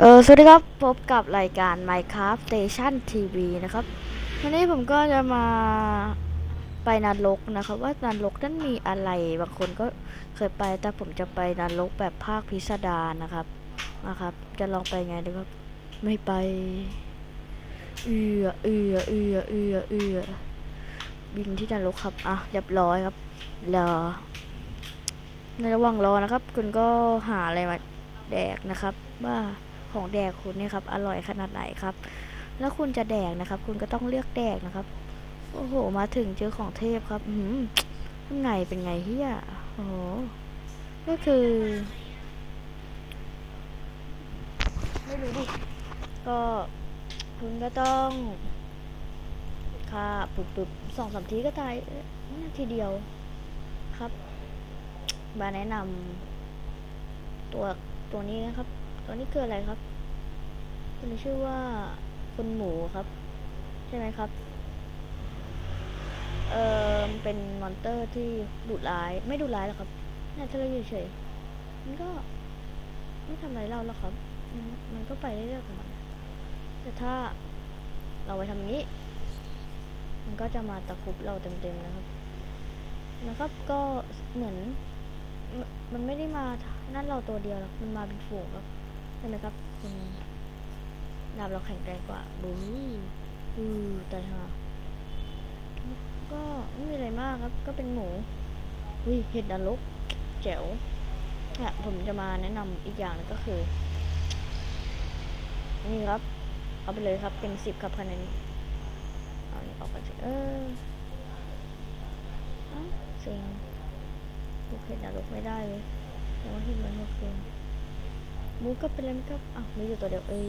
เออสวัสดีครับ พบกับรายการ Minecraft Station TV นะครับ วันนี้ผมก็จะมาไปนรกนะครับ ว่านรกนั้นมีอะไร บางคนก็เคยไป แต่ผมจะไปนรกแบบภาคพิสดารนะครับนะครับ จะลองไปไงดีครับ ไม่ไป เอือเอือเอือเอือเอือบินที่นรกครับ อะเรียบร้อยครับรอในระหว่างรอนะครับ คุณก็หาอะไรมาแดกนะครับว่า ของแดกคุณเนี่ยครับ อร่อยขนาดไหนครับ แล้วคุณจะแดกนะครับ คุณก็ต้องเลือกแดกนะครับ โอ้โห มาถึงเจอของเทพครับ อืมข้างเป็นไงเฮียโอ้โห ก็คือ ไม่รู้ดิ ก็คุณก็ต้องค่าปุบปุบสองสามทีก็ตายนาทีเดียวครับ มาแนะนำตัวตัวนี้นะครับ ตัวนี้คืออะไรครับตัวนี้ชื่อว่าคุณหมูครับ ใช่ไหมครับ เออเป็นมอนเตอร์ที่ดุร้าย ไม่ดุร้ายหรอกครับน่าจะเลยเฉยมันก็ไม่ทำอะไรเราหรอกครับ มันก็ไปเรื่อยๆของมัน แต่ถ้าเราไปทำอย่างนี้ มันก็จะมาตะครุบเราเต็มๆนะครับ นะครับก็เหมือนมมันไม่ได้มานั่นเราตัวเดียวหรอก มันมาเป็นฝูงครับ ใช่ไหมครับคุณดาบเราแข็งแรงกว่าบูอือแต่ฮะก็ไม่มีอะไรมากครับ ก็เป็นหมูอุ้ยเห็ดนรกแจ๋วเนี่ยผมจะมาแนะนำอีกอย่างหนึงก็คือ นี่ครับ เอาไปเลยครับเป็นสิบครับคะแนนนี้เอาออกไปสิเออเซ็งเห็ดนรกไม่ได้เลยแต่ว่าเห็ดมันโอเค มูก็เป็นอะไรไหมครับอ้าวมีอยู่ตัวเดียวเอ้ย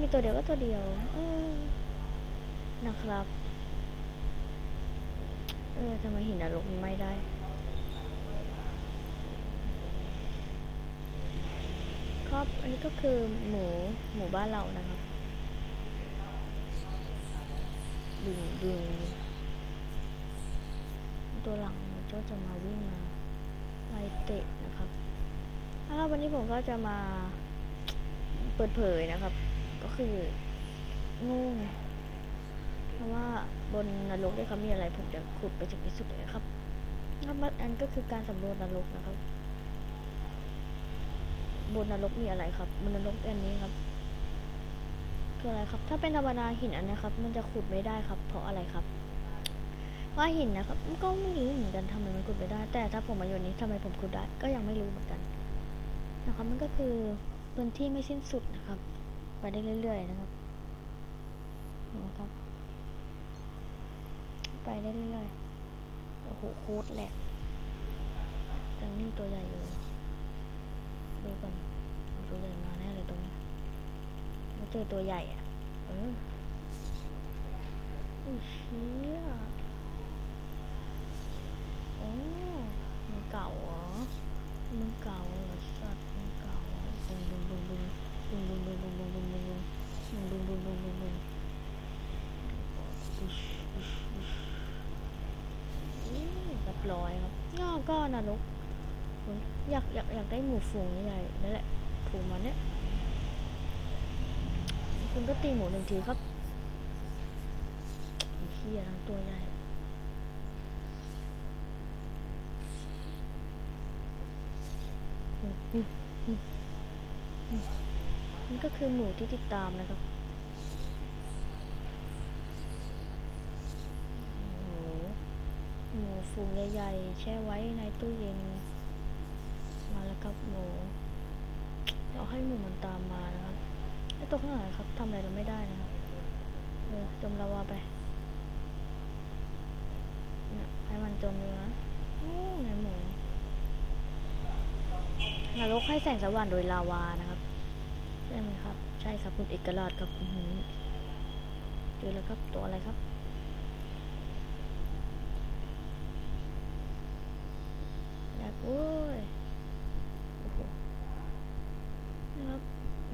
มีตัวเดียวก็ตัวเดียวเออนะครับ เออทำไมหินนรกมันไม่ได้ครับอันนี้ก็คือหมูหมูบ้านเรานะครับดึงดึงตัวหลังมันก็จะมาวิ่งมาไล่เตะนะครับ แล้ววันนี้ผมก็จะมาเปิดเผยนะครับ ก็คืองูเพราะว่าบนนรกเนี่เขามีอะไรผมจะขุดไปถึงที่สุดเลยครับแล้วมันอันก็คือการสำรวจนรกนะครับ บนนรกมีอะไรครับ บนนรกอันนี้ครับคืออะไรครับ ถ้าเป็นธรรมดาหินอันนี้ครับ มันจะขุดไม่ได้ครับ เพราะอะไรครับ ว่าหินนะครับมันก็ไม่รู้เหมือนกันทำไมมันขุดไม่ได้ แต่ถ้าผมมาอยู่นี้ทำไมผมขุดได้ก็ยังไม่รู้เหมือนกัน นะครับมันก็คือพื้นที่ไม่สิ้นสุดนะครับ ไปได้เรื่อยๆนะครับนะครับ ไปได้เรื่อยๆโอ้โหโคตรแหลกตรงนี้ตัวใหญ่อยู่ดูก่อนตัวใหญ่มาแน่เลยตรงนี้เราเจอตัวใหญ่อะเออโอ้ยเชี่ย ก็นรกอยากอยากอยากได้หมูฝูงใหญ่นั่นแหละฝูงมันเนี่ยคุณก็ตีหมูหนึ่งทีครับเหี้ยทั้งตัวใหญ่นี่ก็คือหมูที่ติดตามนะครับโอ้โหหมู ฝูงใหญ่ๆ แช่ไว้ในตู้เย็น มาแล้วครับหมูเราให้หมูมันตามมานะครับไอ้ตัวข้างหลังครับทำอะไรเราไม่ได้นะครับเออจมลาวาไปนี่ยให้มันจมเลยนะโอ้ในหมูนรกให้แสงสว่างโดยลาวานะครับใช่ไหมครับ ใช่ครับคุณเอกราชครับอือหือเจอแล้วครับตัวอะไรครับอยากโอ้ยโอ้โหนะครับ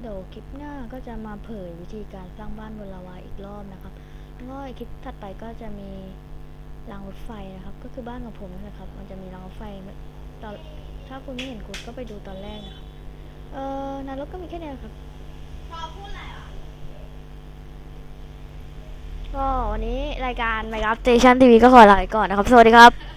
เดี๋ยวคลิปหน้าก็จะมาเผยวิธีการสร้างบ้านบนลาวาอีกรอบนะครับแล้วก็คลิปถัดไปก็จะมีรางรถไฟนะครับ ก็คือบ้านของผมนั่นะครับ มันจะมีรางรถไฟตอนถ้าคุณไม่เห็นคุณก็ไปดูตอนแรกนะครับเออนรกก็มีแค่นี้ครับก็วันนี้รายการ Minecraft Station TV ก็ขอลาไปก่อนนะครับ สวัสดีครับ